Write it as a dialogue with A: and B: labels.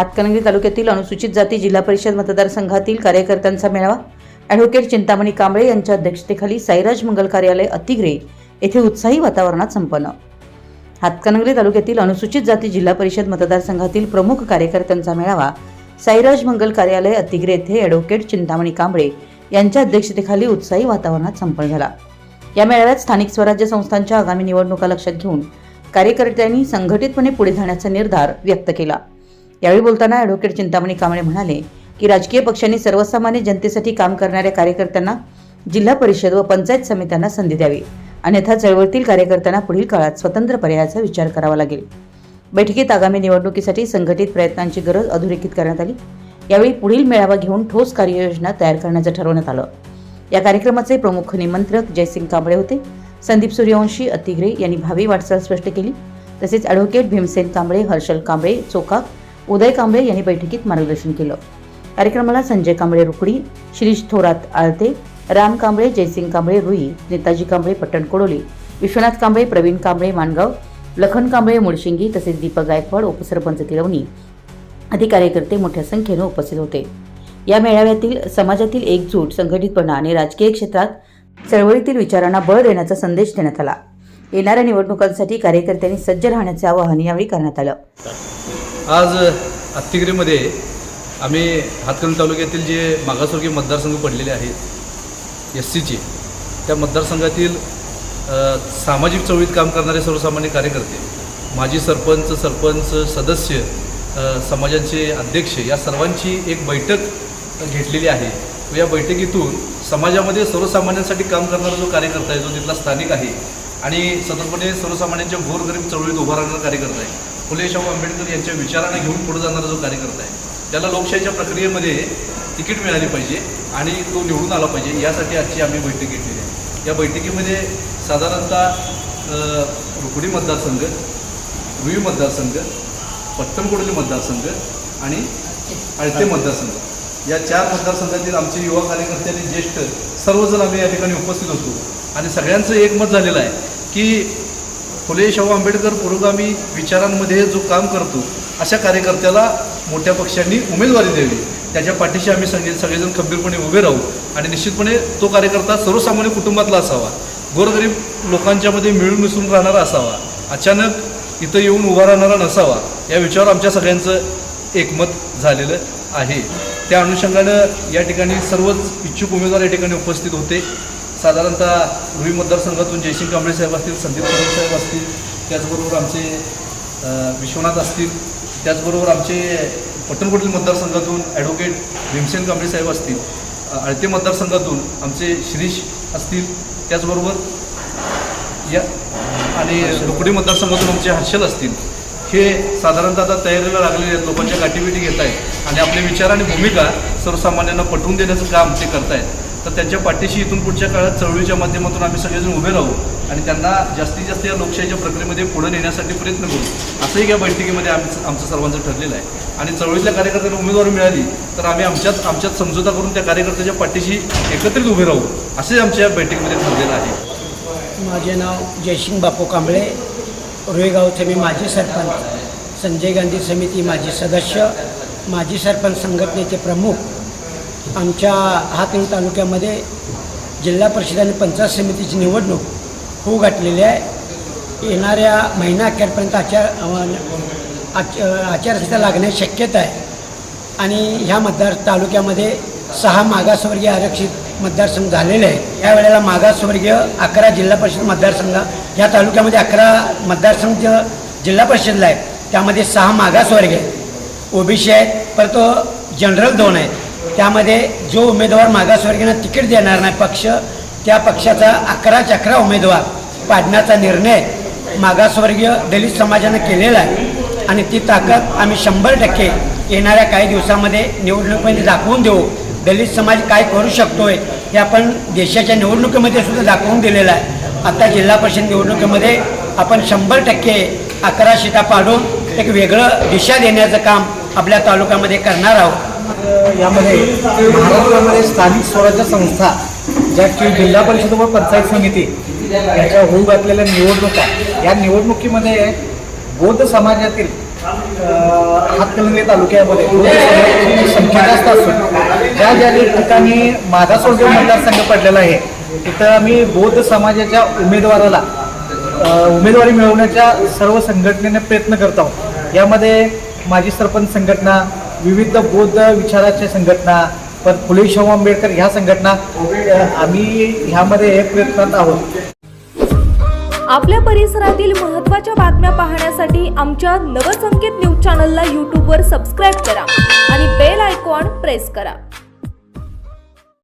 A: हातकणंगले तालुक्यातील अनुसूचित जाती जिल्हा परिषद मतदारसंघातील कार्यकर्त्यांचा मेळावा. ॲडव्होकेट चिंतामणी कांबळे यांच्या अध्यक्षतेखाली साईराज मंगल कार्यालय अतिग्रे येथे उत्साही वातावरणात संपन्न. हातकणंगले तालुक्यातील अनुसूचित जाती जिल्हा परिषद मतदारसंघातील प्रमुख कार्यकर्त्यांचा मेळावा. साईराज मंगल कार्यालय अतिग्रे येथे ॲडव्होकेट चिंतामणी कांबळे यांच्या अध्यक्षतेखाली उत्साही वातावरणात संपन्न झाला. या मेळाव्यात स्थानिक स्वराज्य संस्थांच्या आगामी निवडणुका लक्षात घेऊन कार्यकर्त्यांनी संघटितपणे पुढे जाण्याचा निर्धार व्यक्त केला. यावेळी बोलताना ॲडव्होकेट चिंतामणी कांबळे म्हणाले की राजकीय पक्षांनी सर्वसामान्य जनतेसाठी काम करणाऱ्या कार्यकर्त्यांना जिल्हा परिषद व पंचायत समित्यांना संधी द्यावी. अन्यथा चळवळीतील कार्यकर्त्यांना पुढील काळात स्वतंत्र पर्यायाचा विचार करावा लागेल. बैठकीत आगामी निवडणुकीसाठी संघटित प्रयत्नांची गरज अधोरेखित करण्यात आली. यावेळी पुढील मेळावा घेऊन ठोस कार्ययोजना तयार करण्याचं ठरवण्यात आलं. या कार्यक्रमाचे प्रमुख निमंत्रक जयसिंग कांबळे होते. संदीप सूर्यवंशी अतिग्रे यांनी भावी वाटचाल स्पष्ट केली. तसेच ॲडव्होकेट भीमसेन कांबळे हर्षल कांबळे चोका उदय कांबळे यांनी बैठकीत मार्गदर्शन केलं. कार्यक्रमाला संजय कांबळे रुकडी शिरीष थोरात आळते राम कांबळे जयसिंग कांबळे रुई नेताजी कांबळे पट्टण कोडोली विश्वनाथ कांबळे प्रवीण कांबळे माणगाव लखन कांबळे मुळशिंगी तसेच दीपक गायकवाड उपसरपंच तिलवणी आदी कार्यकर्ते मोठ्या संख्येनं उपस्थित होते. या मेळाव्यातील समाजातील एकजूट संघटितपणा आणि राजकीय क्षेत्रात चळवळीतील विचारांना बळ देण्याचा संदेश देण्यात आला. येणाऱ्या निवडणुकांसाठी कार्यकर्त्यांनी सज्ज राहण्याचे आवाहन यावेळी करण्यात आलं.
B: आज अत्तिगिरीमध्ये आम्ही हातकणंगले तालुक्यातील जे मागासवर्गीय मतदारसंघ पडलेले आहेत एस सीचे त्या मतदारसंघातील सामाजिक चळवळीत काम करणारे सर्वसामान्य कार्यकर्ते माजी सरपंच सरपंच सदस्य समाजांचे अध्यक्ष या सर्वांची एक बैठक घेतलेली आहे. व या बैठकीतून समाजामध्ये सर्वसामान्यांसाठी काम करणारा जो कार्यकर्ता आहे जो तिथला स्थानिक आहे आणि सदरपणे सर्वसामान्यांच्या गोरगरीब चळवळीत उभा राहणारा कार्यकर्ता आहे फुले शाहू आंबेडकर यांच्या विचारांना घेऊन पुढे जाणारा जो कार्यकर्ता आहे त्याला लोकशाहीच्या प्रक्रियेमध्ये तिकीट मिळाली पाहिजे आणि तो निवडून आला पाहिजे यासाठी आजची आम्ही बैठक घेतलेली आहे. या बैठकीमध्ये साधारणतः रुकडी मतदारसंघ रुई मतदारसंघ पट्टणकोडली मतदारसंघ आणि आळते मतदारसंघ. या चार मतदारसंघातील आमचे युवा कार्यकर्ते आणि ज्येष्ठ सर्वजण आम्ही या ठिकाणी उपस्थित होतो. आणि सगळ्यांचं एकमत झालेलं आहे की फुले शाहू आंबेडकर पुरोगामी विचारांमध्ये जो काम करतो अशा कार्यकर्त्याला मोठ्या पक्षांनी उमेदवारी द्यावी. त्याच्या पाठीशी आम्ही सगळे सगळेजण खंबीरपणे उभे राहू आणि निश्चितपणे तो कार्यकर्ता सर्वसामान्य कुटुंबातला असावा. गोरगरीब लोकांच्यामध्ये मिळून मिसळून राहणारा असावा. अचानक इथं येऊन उभा राहणारा नसावा या विचारावर आमच्या सगळ्यांचं एकमत झालेलं आहे. त्या अनुषंगानं या ठिकाणी सर्वच इच्छुक उमेदवार या ठिकाणी उपस्थित होते. साधारणतः रुई मतदारसंघातून जयसिंग कांबळे साहेब असतील संदीप कदम साहेब असतील त्याचबरोबर आमचे विश्वनाथ असतील त्याचबरोबर आमचे पट्टणकोटली मतदारसंघातून ॲडव्होकेट भीमसेन कांबळे साहेब असतील आळते मतदारसंघातून आमचे शिरीष असतील त्याचबरोबर या आणि लोकडी मतदारसंघातून आमचे हर्षल असतील. हे साधारणतः आता तयारीला लागलेले आहेत लोकांच्या गाठीभेटी घेत आहेत आणि आपले विचार आणि भूमिका सर्वसामान्यांना पटवून देण्याचं काम ते करतायत. तर त्यांच्या पाठीशी इथून पुढच्या काळात चळवळीच्या माध्यमातून आम्ही सगळेजण उभे राहू आणि त्यांना जास्तीत जास्त या लोकशाहीच्या प्रक्रियेमध्ये पुढे नेण्यासाठी प्रयत्न करू. असंही या बैठकीमध्ये आमचं आमचं सर्वांचं ठरलेलं आहे. आणि चळवळीतल्या कार्यकर्त्यांना उमेदवारी मिळाली तर आम्ही आमच्यात आमच्यात समझोता करून त्या कार्यकर्त्याच्या पाठीशी एकत्रित उभे राहू असे आमच्या या बैठकीमध्ये ठरलेलं आहे.
C: माझे नाव जयसिंग बापू कांबळे रुईगावचे मी माजी सरपंच. संजय गांधी समिती माजी सदस्य. माजी सरपंच संघटनेचे प्रमुख. आमच्या हातणी तालुक्यामध्ये जिल्हा परिषद आणि पंचायत समितीची निवडणूक होऊ घातलेली आहे. येणाऱ्या महिना अखेरपर्यंत आचार आच आचारसंहिता लागण्याची शक्यता आहे. आणि ह्या मतदार तालुक्यामध्ये सहा मागासवर्गीय आरक्षित मतदारसंघ झालेले आहेत. या वेळेला मागासवर्गीय अकरा जिल्हा परिषद मतदारसंघ ह्या तालुक्यामध्ये अकरा मतदारसंघ जिल्हा परिषदला आहेत. त्यामध्ये सहा मागासवर्गीय आहेत. ओबीसी आहेत परत जनरल दोन आहेत. त्यामध्ये जो उमेदवार मागासवर्गीयांना तिकीट देणार नाही पक्ष त्या पक्षाचा अकरा अकरा उमेदवार पाडण्याचा निर्णय मागासवर्गीय दलित समाजानं केलेला आहे. आणि ती ताकद आम्ही शंभर टक्के येणाऱ्या काही दिवसामध्ये निवडणुकीमध्ये दाखवून देऊ. दलित समाज काय करू शकतोय हे आपण देशाच्या निवडणुकीमध्ये सुद्धा दाखवून दिलेलं आहे. आता जिल्हा परिषद निवडणुकीमध्ये आपण शंभर टक्के अकरा शिटा पाडून एक वेगळं दिशा देण्याचं काम आपल्या तालुक्यामध्ये करणार आहोत.
D: यामध्ये महाराष्ट्रामध्ये स्थानिक स्वराज्य संस्था ज्या की जिल्हा परिषद व पंचायत समिती याच्या होऊ घातलेल्या निवडणुका या निवडणुकीमध्ये बौद्ध समाजातील हातकलंगडी तालुक्यामध्ये बौद्ध संख्या जास्त असून ज्या ज्या ठिकाणी मागासवर्गीय मतदारसंघ पडलेला आहे तिथं आम्ही बौद्ध समाजाच्या उमेदवाराला उमेदवारी मिळवण्याच्या सर्व संघटनेने प्रयत्न करत आहोत. यामध्ये माजी सरपंच संघटना विविध बौद्ध विचाराच्या संघटना पण फुले शाहू आंबेडकर ह्या संघटना आम्ही ह्यामध्ये प्रयत्नात आहोत.
E: आपल्या परिसरातील महत्त्वाच्या बातम्या पाहण्यासाठी आमच्या नवसंकेत न्यूज चॅनलला यूट्यूबवर सबस्क्राईब करा आणि बेल आयकॉन प्रेस करा.